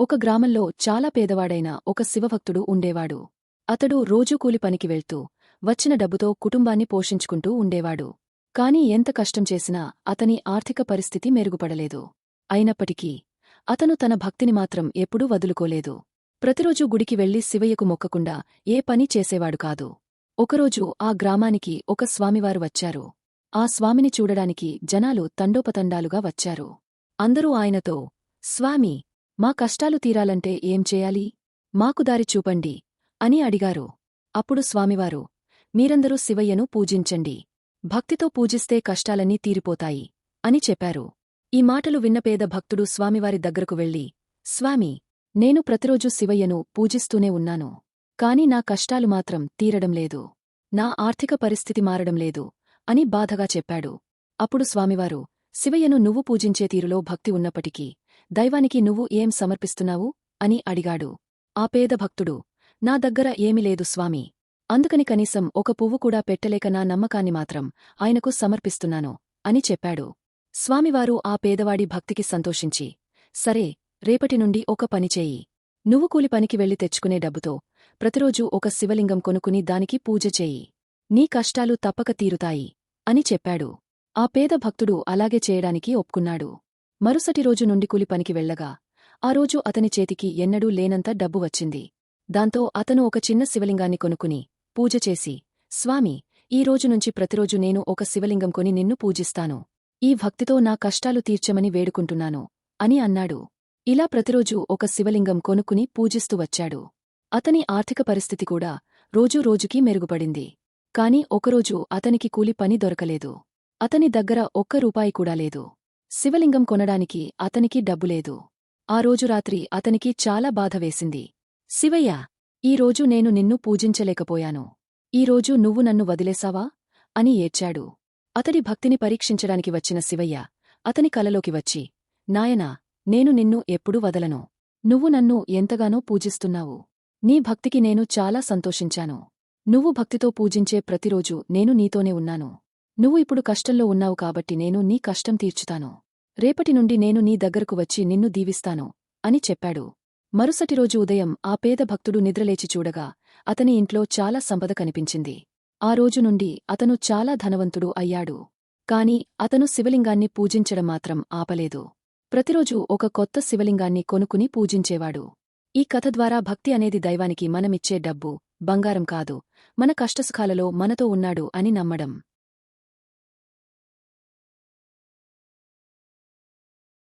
ఒక గ్రామంలో చాలా పేదవాడైన ఒక శివభక్తుడు ఉండేవాడు. అతడు రోజూ కూలి పనికి వెళ్తూ వచ్చిన డబ్బుతో కుటుంబాన్ని పోషించుకుంటూ ఉండేవాడు. కాని ఎంత కష్టం చేసినా అతని ఆర్థిక పరిస్థితి మెరుగుపడలేదు. అయినప్పటికీ అతను తన భక్తిని మాత్రం ఎప్పుడూ వదులుకోలేదు. ప్రతిరోజూ గుడికి వెళ్ళి శివయ్యకు మొక్కకుండా ఏ పని చేసేవాడు కాదు. ఒకరోజు ఆ గ్రామానికి ఒక స్వామివారు వచ్చారు. ఆ స్వామిని చూడడానికి జనాలు తండోపతండాలుగా వచ్చారు. అందరూ ఆయనతో స్వామి మా కష్టాలు తీరాలంటే ఏం చేయాలి? మాకు దారి చూపండి అని అడిగారు. అప్పుడు స్వామివారు మీరందరూ శివయ్యను పూజించండి. భక్తితో పూజిస్తే కష్టాలన్నీ తీరిపోతాయి అని చెప్పారు. ఈ మాటలు విన్న పేద భక్తుడు స్వామివారి దగ్గరకు వెళ్ళి స్వామి నేను ప్రతిరోజూ శివయ్యను పూజిస్తూనే ఉన్నాను. కాని నా కష్టాలు మాత్రం తీరడం లేదు. నా ఆర్థిక పరిస్థితి మారడం లేదు అని బాధగా చెప్పాడు. అప్పుడు స్వామివారు శివయ్యను నువ్వు పూజించే తీరులో భక్తి ఉన్నప్పటికీ దైవానికి నువ్వు ఏం సమర్పిస్తున్నావు? అని అడిగాడు. ఆ పేద భక్తుడు నా దగ్గర ఏమీ లేదు స్వామి. అందుకని కనీసం ఒక పువ్వు కూడా పెట్టలేక నా నమ్మకాన్ని మాత్రం ఆయనకు సమర్పిస్తున్నాను అని చెప్పాడు. స్వామివారు ఆ పేదవాడి భక్తికి సంతోషించి సరే రేపటి నుండి ఒక పనిచేయి నువ్వు కూలి పనికి వెళ్ళి తెచ్చుకునే డబ్బుతో ప్రతిరోజూ ఒక శివలింగం కొనుక్కుని దానికి పూజ చేయి. నీ కష్టాలు తప్పక తీరుతాయి అని చెప్పాడు. ఆ పేద భక్తుడు అలాగే చేయడానికి ఒప్పుకున్నాడు. మరుసటి రోజు నుండి కూలి పనికి వెళ్ళగా ఆ రోజు అతని చేతికి ఎన్నడూ లేనంత డబ్బు వచ్చింది. దాంతో అతను ఒక చిన్న శివలింగాన్ని కొనుక్కుని పూజ చేసి స్వామి ఈ రోజు నుంచి ప్రతిరోజు నేను ఒక శివలింగం కొని నిన్ను పూజిస్తాను. ఈ భక్తితో నా కష్టాలు తీర్చమని వేడుకుంటున్నాను అని అన్నాడు. ఇలా ప్రతిరోజూ ఒక శివలింగం కొనుక్కుని పూజిస్తూ వచ్చాడు. అతని ఆర్థిక పరిస్థితి కూడా రోజూ రోజుకీ మెరుగుపడింది. కాని ఒకరోజు అతనికి కూలి పని దొరకలేదు. అతని దగ్గర ఒక్క రూపాయి కూడా లేదు. శివలింగం కొనడానికి అతనికి డబ్బులేదు ఆ రోజు రాత్రి అతనికి చాలా బాధ వేసింది. శివయ్య ఈరోజు నేను నిన్ను పూజించలేకపోయాను. ఈరోజు నువ్వు నన్ను వదిలేసావా అని ఏడ్చాడు. అతడి భక్తిని పరీక్షించడానికి వచ్చిన శివయ్య అతని కలలోకి వచ్చి నాయనా నేను నిన్ను ఎప్పుడూ వదలను. నువ్వు నన్ను ఎంతగానో పూజిస్తున్నావు. నీ భక్తికి నేను చాలా సంతోషించాను. నువ్వు భక్తితో పూజించే ప్రతిరోజు నేను నీతోనే ఉన్నాను. నువ్వు ఇప్పుడు కష్టంలో ఉన్నావు కాబట్టి నేను నీ కష్టం తీర్చుతాను. రేపటి నుండి నేను నీ దగ్గరకు వచ్చి నిన్ను దీవిస్తాను అని చెప్పాడు. మరుసటి రోజు ఉదయం ఆ పేద భక్తుడు నిద్రలేచి చూడగా అతని ఇంట్లో చాలా సంపద కనిపించింది. ఆ రోజు నుండి అతను చాలా ధనవంతుడు అయ్యాడు. కాని అతను శివలింగాన్ని పూజించడం మాత్రం ఆపలేదు. ప్రతిరోజూ ఒక కొత్త శివలింగాన్ని కొనుక్కుని పూజించేవాడు. ఈ కథ ద్వారా భక్తి అనేది దైవానికి మనమిచ్చే డబ్బు బంగారం కాదు మన కష్టసుఖాలలో మనతో ఉన్నాడు అని నమ్మడం.